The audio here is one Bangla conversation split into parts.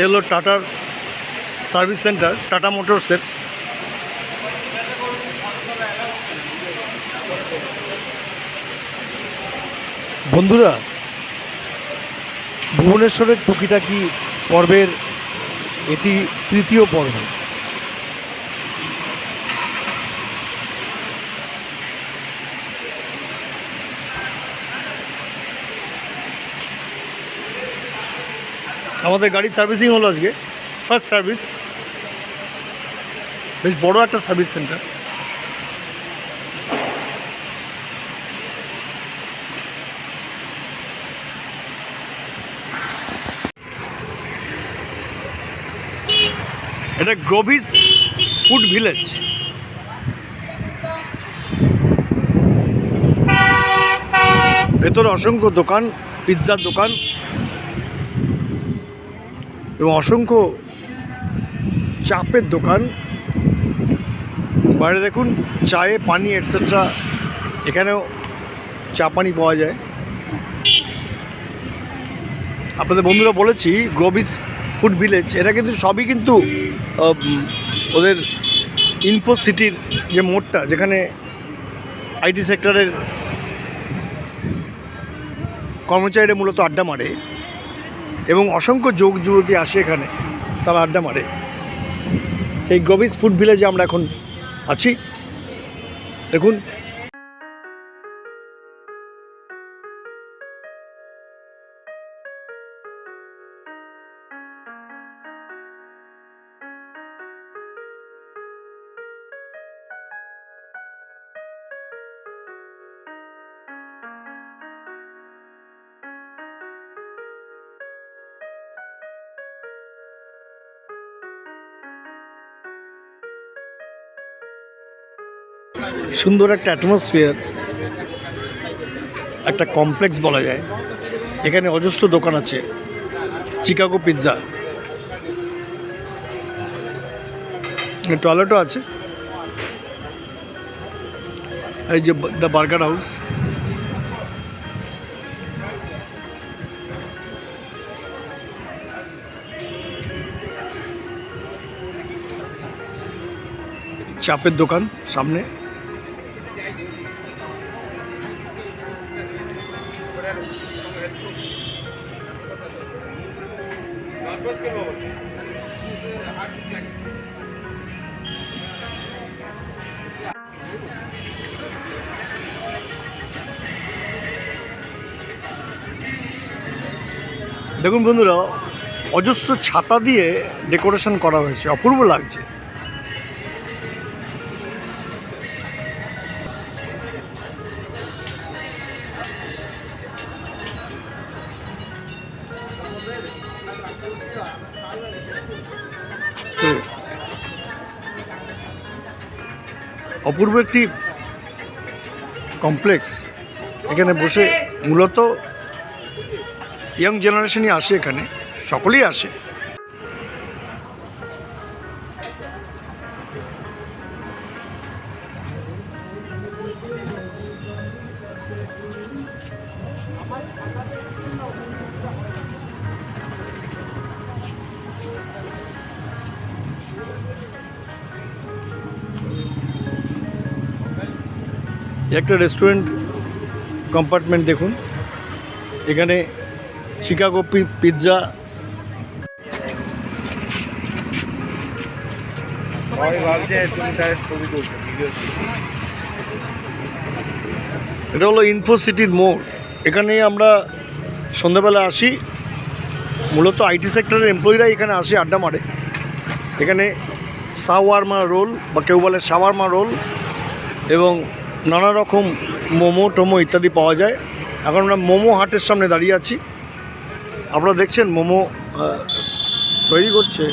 এ হলো টাটার সার্ভিস সেন্টার টাটা মোটরসের বন্ধুরা ভুবনেশ্বরের টুকিটাকি পর্বের এটি তৃতীয় পর্ব। আমাদের গাড়ি সার্ভিসিং হলো আজকে। ফার্স্ট সার্ভিস বেশ বড় একটা সার্ভিস সেন্টার এটা গ্রোভিস ফুড ভিলেজ ভেতরে অসংখ্য দোকান পিৎজার দোকান। এবং অসংখ্য চাপের দোকান। বাইরে দেখুন, চায়ে পানি এটসেট্রা এখানেও চা পানি পাওয়া যায়। আপনাদের বন্ধুরা বলেছি গ্রোভিস ফুড ভিলেজ এটা কিন্তু সবই কিন্তু ওদের ইনফো সিটির যে মোড়টা, যেখানে আইটি সেক্টরের কর্মচারীরা মূলত আড্ডা মারে। এবং অসংখ্য যোগ যুবতী আসে এখানে, তারা আড্ডা মারে। সেই গবিস ফুড ভিলেজে আমরা এখন আছি। দেখুন সুন্দর একটা অ্যাটমসফিয়ার একটা কমপ্লেক্স বলা যায়। এখানে অজস্র দোকান আছে চিকাগো পিৎজা টয়লেটও আছে। এই যে দ্য বার্গার হাউস চাপের দোকান সামনে। দেখুন বন্ধুরা অজস্র ছাতা দিয়ে ডেকোরেশন করা হয়েছে অপূর্ব লাগছে। অপূর্ব একটি কমপ্লেক্স এখানে বসে মূলত ইয়াং জেনারেশনই আসে এখানে সকলেই আসে। একটা রেস্টুরেন্ট কম্পার্টমেন্ট দেখুন। এখানে শিকাগো পিৎজা এটা হলো ইনফো সিটির মোড় এখানে আমরা সন্ধ্যাবেলা আসি। মূলত আইটি সেক্টরের এমপ্লয়িরা এখানে আসে আড্ডা মারে। এখানে সাওয়ারমা রোল বা কেউ বলে সাওয়ারমা রোল এবং নানা রকম মোমো, টোমো ইত্যাদি পাওয়া যায়। এখন আমরা মোমো হাটের সামনে দাঁড়িয়ে আছি। আপনারা দেখছেন মোমো তৈরি করছে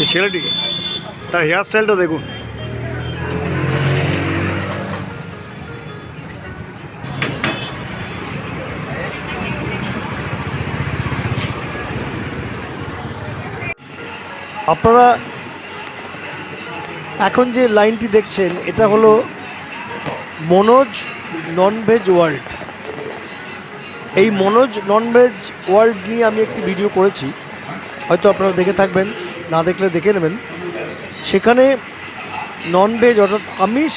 এই ছেলেটিকে। তার হেয়ার স্টাইলটা দেখুন। আপনারা এখন যে লাইনটি দেখছেন, এটা হলো মনোজ ননভেজ ওয়ার্ল্ড এই মনোজ ননভেজ ওয়ার্ল্ড নিয়ে আমি একটি ভিডিও করেছি। হয়তো আপনারা দেখে থাকবেন, না দেখলে দেখে নেবেন। সেখানে নন ভেজ অর্থাৎ আমিষ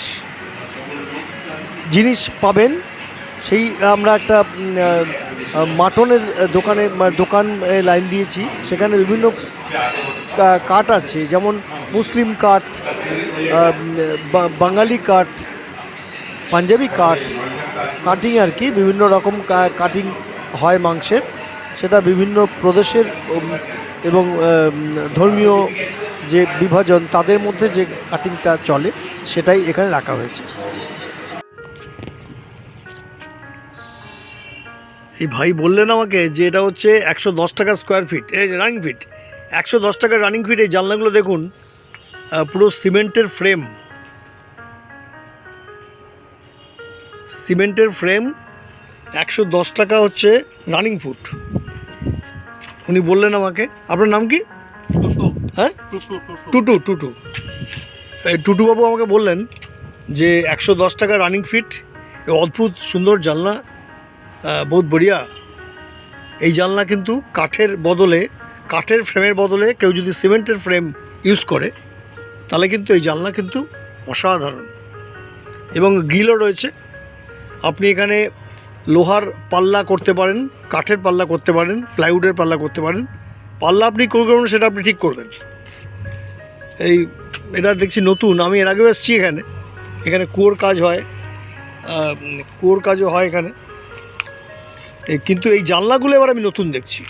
জিনিস পাবেন। সেই আমরা একটা মাটনের দোকানে দোকান লাইন দিয়েছি। সেখানে বিভিন্ন কাঠ আছে। যেমন মুসলিম কাঠ বাঙালি কাঠ পাঞ্জাবি কাঠ কাটিং আর কি, বিভিন্ন রকম কাটিং হয় মাংসের। সেটা বিভিন্ন প্রদেশের এবং ধর্মীয় যে বিভাজন, তাদের মধ্যে যে কাটিংটা চলে, সেটাই এখানে রাখা হয়েছে। এই ভাই বললেন আমাকে যে এটা হচ্ছে একশো দশ টাকা স্কোয়ার ফিট এই রানিং ফিট একশো দশ টাকা রানিং ফিট এই জানলাগুলো দেখুন পুরো সিমেন্টের ফ্রেম সিমেন্টের ফ্রেম একশো দশ টাকা হচ্ছে রানিং ফুট। উনি বললেন আমাকে আপনার নাম কি? হ্যাঁ? টুটু টুটু। এই টুটুবাবু আমাকে বললেন যে একশো দশ টাকা রানিং ফিট অদ্ভুত সুন্দর জানলা বহুত বড়িয়া। এই জানলা কিন্তু কাঠের বদলে কাঠের ফ্রেমের বদলে কেউ যদি সিমেন্টের ফ্রেম ইউজ করে তাহলে কিন্তু এই জানলা কিন্তু অসাধারণ। এবং গ্রিলও রয়েছে। আপনি এখানে লোহার পাল্লা করতে পারেন, কাঠের পাল্লা করতে পারেন, প্লাইউডের পাল্লা করতে পারেন। পাল্লা আপনি করবেন সেটা আপনি ঠিক করবেন। এই, এটা দেখছি নতুন, আমি এর আগেও এসেছি এখানে। এখানে কুয়োর কাজ হয় কুয়োর কাজও হয় এখানে। কিন্তু এই জানলাগুলো এবার আমি নতুন দেখছি।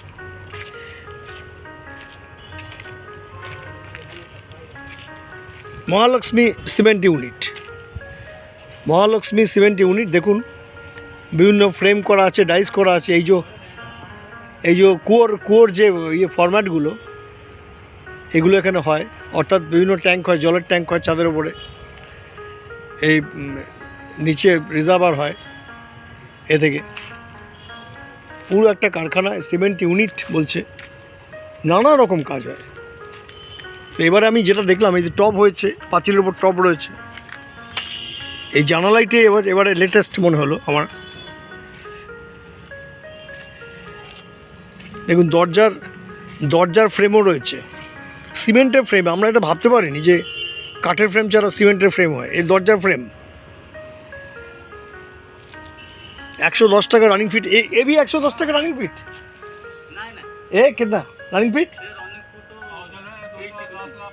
Mahalakshmi cement unit. Mahalakshmi cement unit দেখুন, বিভিন্ন ফ্রেম করা আছে, ডাইস করা আছে, এই যে এই যে কুয়োর কুয়োর যে ইয়ে ফরম্যাটগুলো, এগুলো এখানে হয়। অর্থাৎ বিভিন্ন ট্যাঙ্ক হয়, জলের ট্যাঙ্ক হয় ছাদের উপরে। এই নিচে রিজার্ভার হয় এ থেকে। পুরো একটা কারখানা, সিমেন্ট ইউনিট বলছে। নানা রকম কাজ হয়। এবারে আমি যেটা দেখলাম, এই যে টপ হয়েছে, পাঁচিলের উপর টপ রয়েছে। এই জানালাইটে এবার এবারে লেটেস্ট মনে হলো আমার দেখুন দরজার দরজার ফ্রেমও রয়েছে সিমেন্টের ফ্রেম আমরা এটা ভাবতে পারিনি যে কাঠের ফ্রেম ছাড়া সিমেন্টের ফ্রেম হয় এই দরজার ফ্রেম একশো দশ টাকা রানিং ফিট এ এ भी একশো দশ টাকা রানিং ফিট এ कितना রানিং ফিট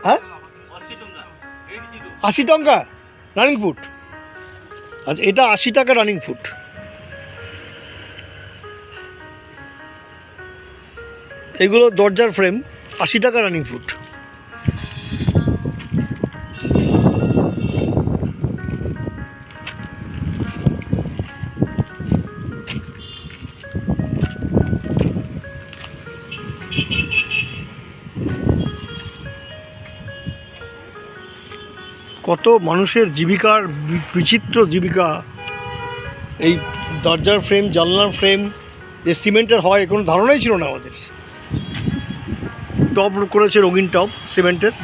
হ্যাঁ আশি টঙ্কা রানিং ফুট আচ্ছা এটা আশি টাকা রানিং ফুট এগুলো দরজার ফ্রেম আশি টাকা রানিং ফুট কত মানুষের জীবিকার বিচিত্র জীবিকা। এই দরজার ফ্রেম জানলার ফ্রেম যে সিমেন্টের হয় কোনো ধারণাই ছিল না আমাদের। টপ করেছে রঙিন টপ, সিমেন্টের।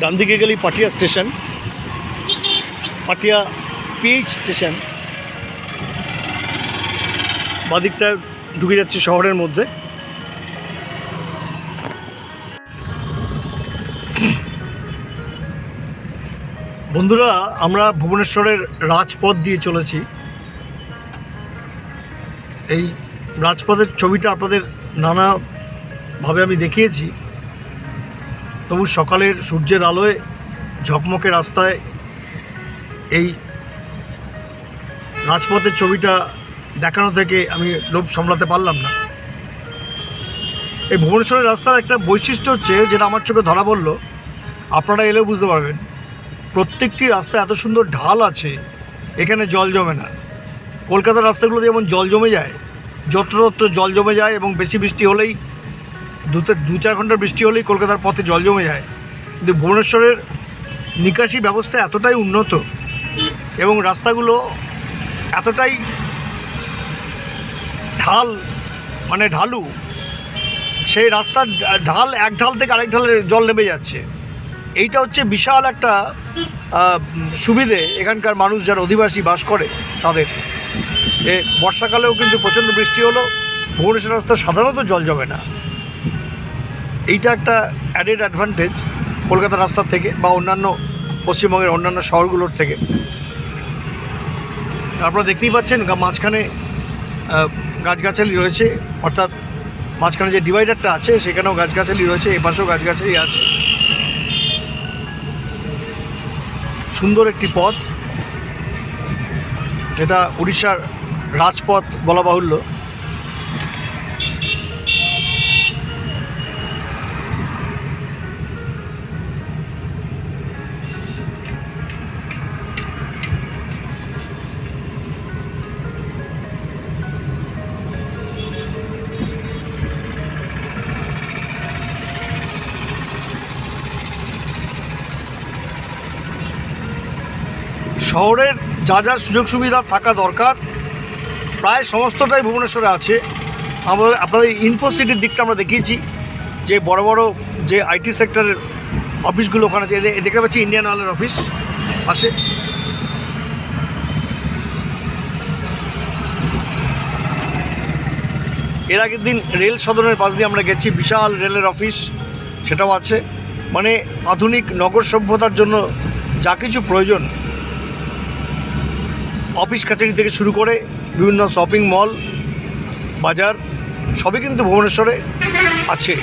ডান দিকে গেলেই Patia station, Patia PH station. বাদিকটা ঢুকে যাচ্ছে শহরের মধ্যে। বন্ধুরা, আমরা ভুবনেশ্বরের রাজপথ দিয়ে চলেছি। এই রাজপথের ছবিটা আপনাদের নানাভাবে আমি দেখিয়েছি। তবু সকালের সূর্যের আলোয় ঝকমকে রাস্তায় এই রাজপথের ছবিটা দেখানো থেকে আমি লোভ সামলাতে পারলাম না। এই ভুবনেশ্বরের রাস্তার একটা বৈশিষ্ট্য হচ্ছে, যেটা আমার চোখে ধরা পড়ল, আপনারা এলেও বুঝতে পারবেন, প্রত্যেকটি রাস্তা এত সুন্দর ঢাল আছে, এখানে জল জমে না। কলকাতার রাস্তাগুলোতে যেমন জল জমে যায়, যত্রতত্র জল জমে যায় এবং বেশি বৃষ্টি হলেই, দু দু চার ঘণ্টার বৃষ্টি হলেই কলকাতার পথে জল জমে যায়। কিন্তু ভুবনেশ্বরের নিকাশি ব্যবস্থা এতটাই উন্নত এবং রাস্তাগুলো এতটাই ঢাল মানে ঢালু, সেই রাস্তার ঢাল এক ঢাল থেকে আরেক ঢালে জল নেমে যাচ্ছে। এইটা হচ্ছে বিশাল একটা সুবিধে এখানকার মানুষ যারা অধিবাসী বাস করে তাদের। এ, বর্ষাকালেও কিন্তু প্রচণ্ড বৃষ্টি হলো, ভুবনেশ্বর রাস্তা সাধারণত জল জমে না। এইটা একটা অ্যাডেড অ্যাডভান্টেজ কলকাতা রাস্তার থেকে বা অন্যান্য পশ্চিমবঙ্গের অন্যান্য শহরগুলোর থেকে। আপনারা দেখতেই পাচ্ছেন মাঝখানে গাছগাছালি রয়েছে, অর্থাৎ মাঝখানে যে ডিভাইডারটা আছে, সেখানেও গাছগাছালি রয়েছে এপাশেও গাছগাছালি আছে। সুন্দর একটি পথ। এটা উড়িষ্যার রাজপথ বলা বাহুল্য। শহরের যা যা সুযোগ সুবিধা থাকা দরকার, প্রায় সমস্তটাই ভুবনেশ্বরে আছে। আমাদের, আপনাদের ইনফোসিটির দিকটা আমরা দেখিয়েছি, যে বড় বড় যে আইটি সেক্টরের অফিসগুলো ওখানে আছে। দেখতে পাচ্ছি ইন্ডিয়ান অয়েলের অফিস পাশে। এর আগের দিন রেল সদনের পাশ দিয়ে আমরা গেছি, বিশাল রেলের অফিস, সেটাও আছে। মানে আধুনিক নগর সভ্যতার জন্য যা কিছু প্রয়োজন অফিস কাছারি থেকে শুরু করে বিভিন্ন শপিং মল বাজার সবই কিন্তু ভুবনেশ্বরে আছে।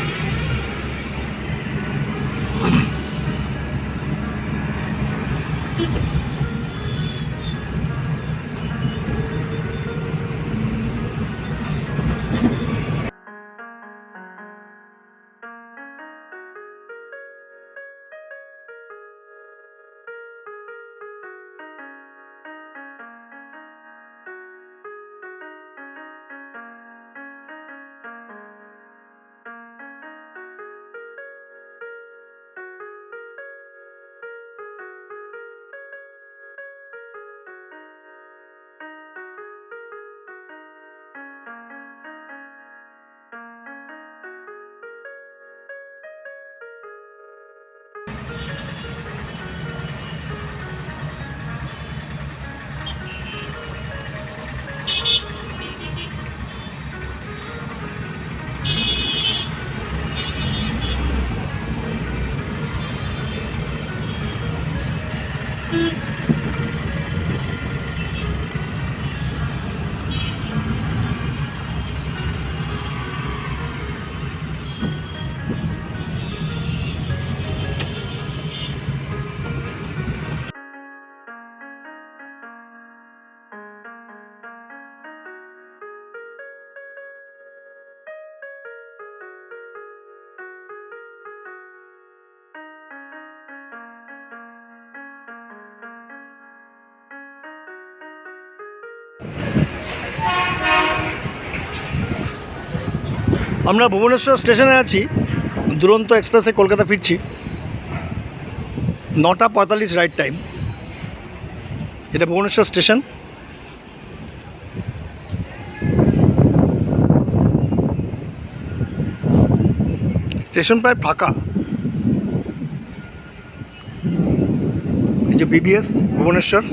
আমরা ভুবনেশ্বর স্টেশনে আছি, দুরন্ত এক্সপ্রেসে কলকাতা ফিরছি। নটা পঁয়তাল্লিশ রাইট টাইম এটা ভুবনেশ্বর স্টেশন। স্টেশন প্রায় ফাঁকা। এই যে বিবিএস ভুবনেশ্বর।